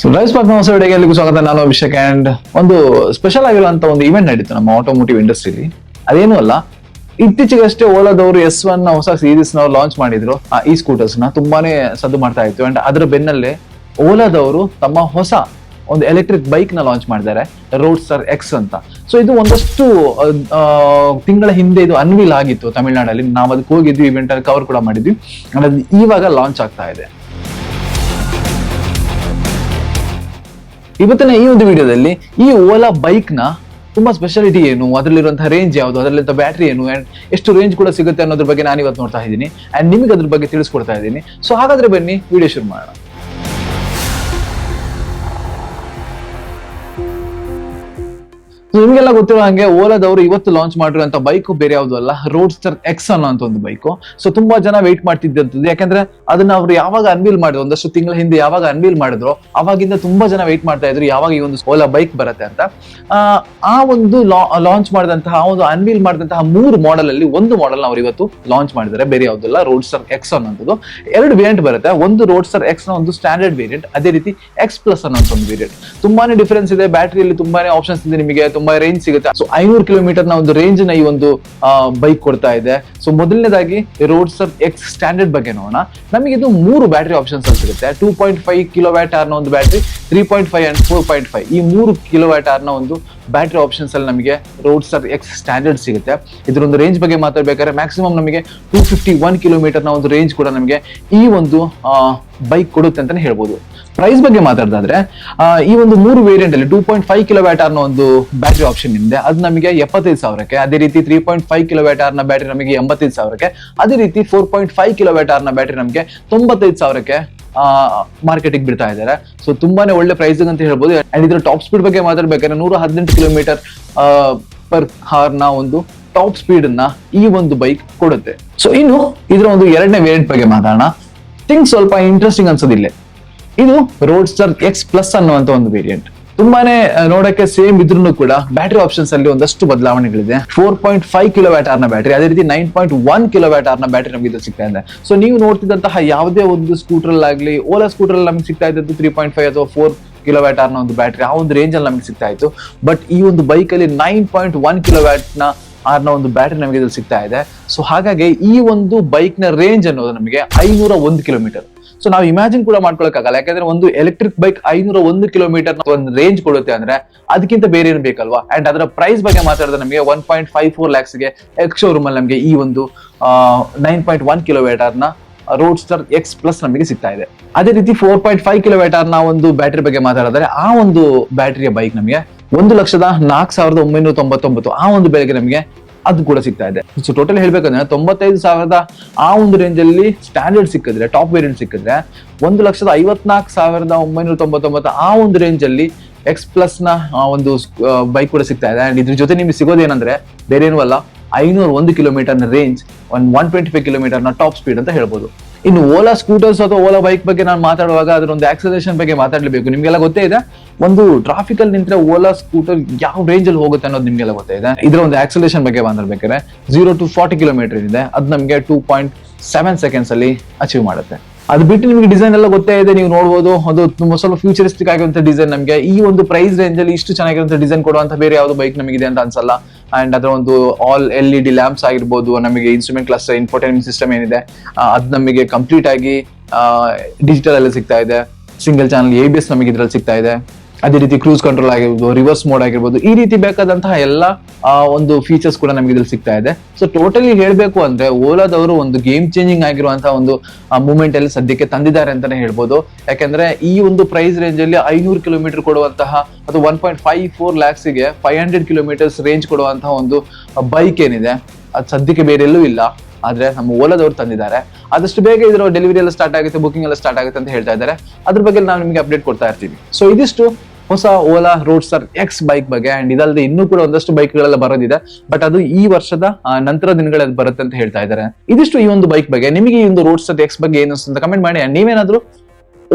So life spark ಹೊಸ ವಿಡಿಯೋಗೆ ಎಲ್ಲಿಗೂ ಸ್ವಾಗತ ನಾನು ಅಭಿಷೇಕ್ ಅಂಡ್ ಒಂದು ಸ್ಪೆಷಲ್ ಆಗಿರುವಂತ ಒಂದು ಇವೆಂಟ್ ನಡೀತು ನಮ್ಮ ಆಟೋಮೋಟಿವ್ ಇಂಡಸ್ಟ್ರಿಲಿ ಅದೇನು ಅಲ್ಲ. ಇತ್ತೀಚೆಗಷ್ಟೇ ಓಲಾದವರು ಎಸ್ ಒನ್ ಹೊಸ ಸೀರೀಸ್ ನಾವು ಲಾಂಚ್ ಮಾಡಿದ್ರು. ಆ ಈ ಸ್ಕೂಟರ್ಸ್ನ ತುಂಬಾನೇ ಸದ್ದು ಮಾಡ್ತಾ ಇತ್ತು. ಅಂಡ್ ಅದರ ಬೆನ್ನಲ್ಲೇ ಓಲಾದವರು ತಮ್ಮ ಹೊಸ ಒಂದು ಎಲೆಕ್ಟ್ರಿಕ್ ಬೈಕ್ನ ಲಾಂಚ್ ಮಾಡಿದ್ದಾರೆ. ರೋಡ್ ಸ್ಟಾರ್ ಎಕ್ಸ್ ಅಂತ. ಸೊ ಇದು ಒಂದಷ್ಟು ತಿಂಗಳ ಹಿಂದೆ ಇದು ಅನ್ವೀಲ್ ಆಗಿತ್ತು ತಮಿಳ್ನಾಡಲ್ಲಿ. ನಾವು ಅದಕ್ಕೆ ಹೋಗಿದ್ವಿ ಇವೆಂಟ್ ಅಲ್ಲಿ ಕವರ್ ಕೂಡ ಮಾಡಿದ್ವಿ. ಅದು ಇವಾಗ ಲಾಂಚ್ ಆಗ್ತಾ ಇದೆ. ಇವತ್ತಿನ ಈ ಒಂದು ವಿಡಿಯೋದಲ್ಲಿ ಈ ಓಲಾ ಬೈಕ್ನ ತುಂಬಾ ಸ್ಪೆಷಾಲಿಟಿ ಏನು? ಅದರಲ್ಲಿರುವಂತಹ ರೇಂಜ್ ಯಾವುದು? ಅದರಲ್ಲಿಂತ ಬ್ಯಾಟ್ರಿ ಏನು? ಅಂಡ್ ಎಷ್ಟು ರೇಂಜ್ ಕೂಡ ಸಿಗುತ್ತೆ ಅನ್ನೋದ್ರ ಬಗ್ಗೆ ನಾನು ಇವತ್ತು ನೋಡ್ತಾ ಇದ್ದೀನಿ. ಅಂಡ್ ನಿಮಗೆ ಅದ್ರ ಬಗ್ಗೆ ತಿಳಿಸ್ಕೊಡ್ತಾ ಇದ್ದೀನಿ. ಸೊ ಹಾಗಾದ್ರೆ ಬನ್ನಿ, ವಿಡಿಯೋ ಶುರು ಮಾಡೋಣ. ನಿಮಗೆಲ್ಲ ಗೊತ್ತಿರೋ ಹಾಗೆ ಓಲಾದವರು ಇವತ್ತು ಲಾಂಚ್ ಮಾಡಿರುವಂತ ಬೈಕ್ ಬೇರೆ ಯಾವ್ದು ಅಲ್ಲ ರೋಡ್ ಸ್ಟರ್ ಎಕ್ಸ್ ಅನ್ನೋ ಅಂತ ಒಂದು ಬೈಕ್ ಸೊ ತುಂಬಾ ಜನ ವೆಯ್ಟ್ ಮಾಡ್ತಿದ್ದಂಥದ್ದು ಯಾಕಂದ್ರೆ ಅದನ್ನ ಅವ್ರು ಯಾವಾಗ ಅನ್ವೀಲ್ ಮಾಡಿದ್ರು ಒಂದಷ್ಟು ತಿಂಗಳ ಹಿಂದೆ ಯಾವಾಗ ಅನ್ವೀಲ್ ಮಾಡಿದ್ರು ಅವಾಗಿಂದ ತುಂಬಾ ಜನ ವೆಯ್ಟ್ ಮಾಡ್ತಾ ಇದ್ರು ಯಾವಾಗ ಈ ಒಂದು ಓಲಾ ಬೈಕ್ ಬರುತ್ತೆ ಅಂತ. ಆ, ಒಂದು ಲಾಂಚ್ ಮಾಡಿದಂತಹ ಒಂದು ಅನ್ವೀಲ್ ಮಾಡಿದಂತಹ ಮೂರು ಮಾಡೆಲ್ ಅಲ್ಲಿ ಒಂದು ಮಾಡೆಲ್ ಅವ್ರು ಇವತ್ತು ಲಾಂಚ್ ಮಾಡಿದ್ದಾರೆ. ಬೇರೆ ಯಾವುದಲ್ಲ ರೋಡ್ ಸ್ಟರ್ ಎಕ್ಸ್ ಅನ್ನೋದು ಎರಡು ವೇರಿಯಂಟ್ ಬರುತ್ತೆ. ಒಂದು ರೋಡ್ ಸ್ಟರ್ ಎಕ್ಸ್ನ ಒಂದು ಸ್ಟ್ಯಾಂಡರ್ಡ್ ವೇರಿಯಂಟ್ ಅದೇ ರೀತಿ ಎಕ್ಸ್ ಪ್ಲಸ್ ಅನ್ನೋ ಒಂದು ವೇರಿಯಂಟ್ ತುಂಬಾನೇ ಡಿಫರೆನ್ಸ್ ಇದೆ. ಬ್ಯಾಟರಿಯಲ್ಲಿ ತುಂಬಾನೇ ಆಪ್ಷನ್ಸ್ ಇದೆ ನಿಮಗೆ. ತುಂಬಾ ರೇಂಜ್ ಸಿಗುತ್ತೆ. ಸೊ ಐನೂರು ಕಿಲೋಮೀಟರ್ನ ಒಂದು ರೇಂಜ್ನ ಈ ಒಂದು ಬೈಕ್ ಕೊಡ್ತಾ ಇದೆ. ಸೊ ಮೊದಲನೇದಾಗಿ ರೋಡ್ ಸರ್ ಎಕ್ಸ್ ಸ್ಟ್ಯಾಂಡರ್ಡ್ ಬಗ್ಗೆ ನೋಡೋಣ. ನಮಗೆ ಇದು ಮೂರು ಬ್ಯಾಟರಿ ಆಪ್ಷನ್ಸ್ ಅಲ್ಲಿ ಸಿಗುತ್ತೆ. ಟೂ ಪಾಯಿಂಟ್ ಫೈವ್ ಕಿಲೋ ಆರ್ನ ಒಂದು battery three point five and four point five ಈ ಮೂರು ಕಿಲೋ ಆರ್ನ ಒಂದು ಬ್ಯಾಟರಿ ಆಪ್ಷನ್ಸ್ ಅಲ್ಲಿ ನಮಗೆ ರೋಡ್ ಸರ್ ಎಕ್ಸ್ ಸ್ಟ್ಯಾಂಡರ್ಡ್ ಸಿಗುತ್ತೆ. ಇದರೊಂದು ರೇಂಜ್ ಬಗ್ಗೆ ಮಾತಾಡ್ಬೇಕಾದ್ರೆ ಮ್ಯಾಕ್ಸಿಮಮ್ ನಮಗೆ ಟೂ ಫಿಫ್ಟಿ ಒನ್ ಕಿಲೋಮೀಟರ್ನ ಒಂದು ರೇಂಜ್ ಕೂಡ ನಮಗೆ ಈ ಒಂದು ಬೈಕ್ ಕೊಡುತ್ತೆ ಅಂತಾನೆ ಹೇಳ್ಬೋದು. ಪ್ರೈಸ್ ಬಗ್ಗೆ ಮಾತಾಡೋದಾದ್ರೆ ಈ ಒಂದು ಮೂರು ವೇರಿಯಂಟ್ ಅಲ್ಲಿ ಟೂ ಪಾಯಿಂಟ್ ಫೈವ್ ಕಿಲೋ ವ್ಯಾಟ್ನ ಒಂದು ಬ್ಯಾಟರಿ ಆಪ್ಷನ್ ಇದೆ ಅದು ನಮಗೆ ಎಪ್ಪತ್ತೈದು ಸಾವಿರಕ್ಕೆ, ಅದೇ ರೀತಿ ತ್ರೀ ಪಾಯಿಂಟ್ ಫೈವ್ ಕಿಲೋ ವ್ಯಾಟ್ನ ಬ್ಯಾಟರಿ ನಮಗೆ ಎಂಬತ್ತೈದು ಸಾವಿರಕ್ಕೆ, ಅದೇ ರೀತಿ ಫೋರ್ ಪಾಯಿಂಟ್ ಫೈವ್ ಕಿಲೋ ವ್ಯಾಟ್ನ ಬ್ಯಾಟರಿ ನಮಗೆ ತೊಂಬತ್ತೈದು ಸಾವಿರಕ್ಕೆ ಮಾರ್ಕೆಟಿಗೆ ಬಿಡ್ತಾ ಇದ್ದಾರೆ. ಸೊ ತುಂಬಾನೇ ಒಳ್ಳೆ ಪ್ರೈಸ್ ಅಂತ ಹೇಳ್ಬೋದು. ಅಂಡ್ ಇದ್ರ ಟಾಪ್ ಸ್ಪೀಡ್ ಬಗ್ಗೆ ಮಾತಾಡ್ಬೇಕಾದ್ರೆ ನೂರ ಹದಿನೆಂಟು ಕಿಲೋಮೀಟರ್ ಪರ್ ಹಾರ್ನ ಒಂದು ಟಾಪ್ ಸ್ಪೀಡ್ ಈ ಒಂದು ಬೈಕ್ ಕೊಡುತ್ತೆ. ಸೊ ಇನ್ನು ಇದರ ಒಂದು ಎರಡನೇ ವೇರಿಯಂಟ್ ಬಗ್ಗೆ ಮಾತಾಡೋಣ. ಥಿಂಗ್ ಸ್ವಲ್ಪ ಇಂಟ್ರೆಸ್ಟಿಂಗ್ ಅನ್ಸೋದಿಲ್ಲ. ಇದು ರೋಡ್ ಸ್ಟಾರ್ ಎಕ್ಸ್ ಪ್ಲಸ್ ಅನ್ನುವಂತ ಒಂದು ವೇರಿಯಂಟ್ ತುಂಬಾನೇ ನೋಡಕ್ಕೆ ಸೇಮ್ ಇದ್ರೂ ಕೂಡ ಬ್ಯಾಟರಿ ಆಪ್ಷನ್ಸ್ ಅಲ್ಲಿ ಒಂದಷ್ಟು ಬದಲಾವಣೆಗಳಿದೆ. Four point five kilo watt ಆರ್ನ ಬ್ಯಾಟರಿ ಅದೇ ರೀತಿ nine point one kilo watt ಆರ್ನ ಬ್ಯಾಟರಿ ನಮಗೆ ಇದು ಸಿಗ್ತಾ ಇದೆ. ಸೊ ನೀವು ನೋಡ್ತಿದ್ದಂತಹ ಯಾವುದೇ ಒಂದು ಸ್ಕೂಟರ್ ಆಗಲಿ ಓಲಾ ಸ್ಕೂಟರ್ ನಮಗೆ ಸಿಗ್ತಾ ಇದ್ದದ್ದು ತ್ರೀ ಪಾಯಿಂಟ್ ಫೈವ್ ಅಥವಾ ಫೋರ್ ಕಿಲೋ ವ್ಯಾಟ್ ಆರ್ನ ಒಂದು ಬ್ಯಾಟರಿ ಆ ಒಂದು ರೇಂಜ್ ಅಲ್ಲಿ ನಮಗೆ ಸಿಗ್ತಾ ಇತ್ತು. ಬಟ್ ಈ ಒಂದು ಬೈಕ್ ಅಲ್ಲಿ ನೈನ್ ಪಾಯಿಂಟ್ ಒನ್ ಕಿಲೋ ನ ಆರ್ನ ಒಂದು ಬ್ಯಾಟರಿ ನಮಗೆ ಇದ್ರಲ್ಲಿ ಸಿಗ್ತಾ ಇದೆ. ಸೊ ಹಾಗಾಗಿ ಈ ಒಂದು ಬೈಕ್ನ ರೇಂಜ್ ಅನ್ನೋದು ನಮಗೆ ಐನೂರ ಒಂದು ಕಿಲೋಮೀಟರ್ ಸೊ ನಾವು ಇಮ್ಯಾಜಿನ್ ಕೂಡ ಮಾಡ್ಕೊಳಕ್ಕಾಗಲ್ಲ. ಯಾಕಂದ್ರೆ ಒಂದು ಎಲೆಕ್ಟ್ರಿಕ್ ಬೈಕ್ ಐನೂರ ಒಂದು ಕಿಲೋಮೀಟರ್ ಒಂದು ರೇಂಜ್ ಕೊಡುತ್ತೆ ಅಂದ್ರೆ ಅದಕ್ಕಿಂತ ಬೇರೆ ಏನು ಬೇಕಲ್ವಾ? ಅಂಡ್ ಅದರ ಪ್ರೈಸ್ ಬಗ್ಗೆ ಮಾತಾಡಿದ್ರೆ ನಮಗೆ ಒನ್ ಪಾಯಿಂಟ್ ಫೈವ್ ಫೋರ್ ಲ್ಯಾಕ್ಸ್ಗೆ ಎಕ್ಸ್ ಶೋರೂಮ್ ಅಲ್ಲಿ ನಮಗೆ ಈ ಒಂದು ನೈನ್ ಪಾಯಿಂಟ್ ಒನ್ ಕಿಲೋಮೀಟರ್ನ ರೋಡ್ ಸ್ಟಾರ್ ಎಕ್ಸ್ ಪ್ಲಸ್ ನಮಗೆ ಸಿಗ್ತಾ ಇದೆ. ಅದೇ ರೀತಿ ಫೋರ್ ಪಾಯಿಂಟ್ ಫೈವ್ ಕಿಲೋಮೀಟರ್ನ ಒಂದು ಬ್ಯಾಟರಿ ಬಗ್ಗೆ ಮಾತಾಡಿದ್ರೆ ಆ ಒಂದು ಬ್ಯಾಟರಿಯ ಬೈಕ್ ನಮಗೆ ಒಂದು ಲಕ್ಷದ ನಾಲ್ಕು ಸಾವಿರದ ಒಂಬೈನೂರ ತೊಂಬತ್ತೊಂಬತ್ತು ಆ ಒಂದು ಬೆಲೆಗೆ ನಮಗೆ ಅದು ಕೂಡ ಸಿಗ್ತಾ ಇದೆ. ಸೊ ಟೋಟಲ್ ಹೇಳ್ಬೇಕಂದ್ರೆ ತೊಂಬತ್ತೈದು ಸಾವಿರದ ಆ ಒಂದು ರೇಂಜ್ ಅಲ್ಲಿ ಸ್ಟ್ಯಾಂಡರ್ಡ್ ಸಿಕ್ಕಿದ್ರೆ ಟಾಪ್ ವೇರಿಯಂಟ್ ಸಿಕ್ಕಿದ್ರೆ ಒಂದು ಲಕ್ಷದ ಐವತ್ನಾಲ್ಕು ಸಾವಿರದ ಒಂಬೈನೂರ ತೊಂಬತ್ತೊಂಬತ್ತು ಆ ಒಂದು ರೇಂಜ್ ಅಲ್ಲಿ ಎಕ್ಸ್ ಪ್ಲಸ್ನ ಒಂದು ಬೈಕ್ ಕೂಡ ಸಿಗ್ತಾ ಇದೆ. ಅಂಡ್ ಇದ್ರ ಜೊತೆ ನಿಮ್ಗೆ ಸಿಗೋದೇನಂದ್ರೆ ಬೇರೆ ಏನೂ ಅಲ್ಲ, ಐನೂರ ಒಂದು ಕಿಲೋಮೀಟರ್ನ ರೇಂಜ್ ಒಂದು ಒನ್ ಟ್ವೆಂಟಿ ಫೈವ್ ಕಿಲೋಮೀಟರ್ನ ಟಾಪ್ ಸ್ಪೀಡ್ ಅಂತ ಹೇಳ್ಬೋದು. ಇನ್ನು ಓಲಾ ಸ್ಕೂಟರ್ಸ್ ಅಥವಾ ಓಲಾ ಬೈಕ್ ಬಗ್ಗೆ ನಾನು ಮಾತಾಡುವಾಗ ಅದರ ಒಂದು ಆಕ್ಸಲೇಷನ್ ಬಗ್ಗೆ ಮಾತಾಡಲೇಬೇಕು. ನಿಮ್ಗೆಲ್ಲ ಗೊತ್ತೇ ಇದೆ? ಒಂದು ಟ್ರಾಫಿಕ್ ಅಲ್ಲಿ ನಿಂತ್ರೆ ಓಲಾ ಸ್ಕೂಟರ್ ಯಾವ ರೇಂಜ್ ಅಲ್ಲಿ ಹೋಗುತ್ತೆ ಅನ್ನೋದು ನಿಮ್ಗೆಲ್ಲ ಗೊತ್ತೇ ಇದೆ? ಇದರ ಒಂದು ಆಕ್ಸಲೇಷನ್ ಬಗ್ಗೆ ಮಾತಾಡ್ಬೇಕಾದ್ರೆ ಜೀರೋ ಟು ಫಾರ್ಟಿ ಕಿಲೋಮೀಟರ್ ಇದೆ. ಅದು ನಮಗೆ ಟೂ ಪಾಯಿಂಟ್ ಸೆವೆನ್ ಸೆಕೆಂಡ್ಸ್ ಅಲ್ಲಿ ಅಚೀವ್ ಮಾಡುತ್ತೆ. ಅದು ಬಿಟ್ಟು ನಿಮಗೆ ಡಿಸೈನ್ ಎಲ್ಲ ಗೊತ್ತೇ ಇದೆ, ನೀವು ನೋಡಬಹುದು ಅದು ತುಂಬಾ ಸ್ವಲ್ಪ ಫ್ಯೂಚರಿಸ್ಟಿಕ್ ಆಗಿರುವಂತ ಡಿಸೈನ್ ನಮಗೆ. ಈ ಒಂದು ಪ್ರೈಸ್ ರೇಂಜ್ ಅಲ್ಲಿ ಇಷ್ಟು ಚೆನ್ನಾಗಿರುವಂತ ಡಿಸೈನ್ ಕೊಡುವಂತ ಬೇರೆ ಯಾವ್ದು ಬೈಕ್ ನಮಗಿದೆ ಅಂತ ಅನ್ಸಲ್ಲ. ಅಂಡ್ ಅದರ ಒಂದು all L E D lamps ಆಗಿರ್ಬೋದು, ನಮಗೆ ಇನ್ಸ್ಟ್ರೂಮೆಂಟ್ ಕ್ಲಸ್ಟರ್ ಇನ್ಫೋಟೈನ್ಮೆಂಟ್ ಸಿಸ್ಟಮ್ ಏನಿದೆ ಅದು ನಮಗೆ ಕಂಪ್ಲೀಟ್ ಆಗಿ ಡಿಜಿಟಲ್ ಅಲ್ಲಿ ಸಿಗ್ತಾ ಇದೆ. Single channel A B S ನಮಗೆ ಇದ್ರಲ್ಲಿ ಸಿಗ್ತಾ ಇದೆ. ಅದೇ ರೀತಿ ಕ್ರೂಸ್ ಕಂಟ್ರೋಲ್ ಆಗಿರ್ಬೋದು, ರಿವರ್ಸ್ ಮೋಡ್ ಆಗಿರ್ಬೋದು, ಈ ರೀತಿ ಬೇಕಾದಂತಹ ಎಲ್ಲ ಒಂದು ಫೀಚರ್ಸ್ ಕೂಡ ನಮಗೆ ಇದ್ರಲ್ಲಿ ಸಿಗ್ತಾ ಇದೆ. ಸೊ ಟೋಟಲಿ ಹೇಳಬೇಕು ಅಂದ್ರೆ ಓಲಾದವರು ಒಂದು ಗೇಮ್ ಚೇಂಜಿಂಗ್ ಆಗಿರುವಂತಹ ಒಂದು ಮೂಮೆಂಟ್ ಅಲ್ಲಿ ಸದ್ಯಕ್ಕೆ ತಂದಿದ್ದಾರೆ ಅಂತಾನೆ ಹೇಳ್ಬೋದು. ಯಾಕಂದ್ರೆ ಈ ಒಂದು ಪ್ರೈಸ್ ರೇಂಜ್ ಅಲ್ಲಿ ಐನೂರು ಕಿಲೋಮೀಟರ್ ಕೊಡುವಂತಹ, ಅದು ಒನ್ ಪಾಯಿಂಟ್ ಫೈವ್ ಫೋರ್ ಲ್ಯಾಕ್ಸ್ಗೆ ಫೈವ್ ಹಂಡ್ರೆಡ್ ಕಿಲೋಮೀಟರ್ಸ್ ರೇಂಜ್ ಕೊಡುವಂತಹ ಒಂದು ಬೈಕ್ ಏನಿದೆ, ಅದು ಸದ್ಯಕ್ಕೆ ಬೇರೆಲ್ಲೂ ಇಲ್ಲ. ಆದ್ರೆ ನಮ್ಮ ಓಲಾದವ್ರು ತಂದಿದ್ದಾರೆ. ಆದಷ್ಟು ಬೇಗ ಇದರ ಡೆಲಿವರಿ ಎಲ್ಲ ಸ್ಟಾರ್ಟ್ ಆಗುತ್ತೆ ಬುಕಿಂಗ್ ಎಲ್ಲ ಸ್ಟಾರ್ಟ್ ಆಗುತ್ತೆ ಅಂತ ಹೇಳ್ತಾ ಇದ್ದಾರೆ. ಅದ್ರ ಬಗ್ಗೆ ನಾವು ನಿಮಗೆ ಅಪ್ಡೇಟ್ ಕೊಡ್ತಾ ಇರ್ತೀವಿ. ಸೊ ಇದಿಷ್ಟು ಹೊಸ Ola road star X bike ಬಗ್ಗೆ ಅಂಡ್ ಇದಲ್ಲದೆ ಇನ್ನೂ ಕೂಡ ಒಂದಷ್ಟು ಬೈಕ್ ಗಳೆಲ್ಲ ಬರೋದಿದೆ. ಬಟ್ ಅದು ಈ ವರ್ಷದ ನಂತರ ದಿನಗಳಲ್ಲಿ ಬರುತ್ತೆ ಅಂತ ಹೇಳ್ತಾ ಇದ್ದಾರೆ. ಇದಿಷ್ಟು ಈ ಒಂದು ಬೈಕ್ ಬಗ್ಗೆ. ನಿಮಗೆ ಈ ಒಂದು ರೋಡ್ ಸ್ಟಾರ್ ಎಕ್ಸ್ ಬಗ್ಗೆ ಏನು ಅಂತ ಕಮೆಂಟ್ ಮಾಡಿ. ನೀವೇನಾದ್ರೂ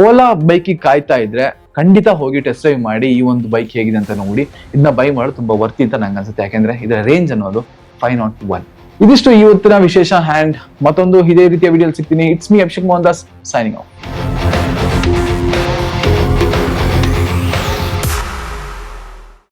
ಓಲಾ ಬೈಕಿಗೆ ಕಾಯ್ತಾ ಇದ್ರೆ ಖಂಡಿತ ಹೋಗಿ ಟೆಸ್ಟ್ ಡ್ರೈವ್ ಮಾಡಿ ಈ ಒಂದು ಬೈಕ್ ಹೇಗಿದೆ ಅಂತ ನೋಡಿ. ಇದನ್ನ ಬೈ ಮಾಡೋದು ತುಂಬಾ ವರ್ತಿ ಅಂತ ನಂಗೆ ಅನ್ಸುತ್ತೆ ಯಾಕೆಂದ್ರೆ ಇದರ ರೇಂಜ್ ಅನ್ನೋದು ಫೈವ್ ನಾಟ್ ಒನ್ ಇದಿಷ್ಟು ಇವತ್ತಿನ ವಿಶೇಷ ಹ್ಯಾಂಡ್. ಮತ್ತೊಂದು ಇದೇ ರೀತಿಯ ವಿಡಿಯೋ ಸಿಗ್ತೀನಿ. It's me Abhishek Mohan Das signing off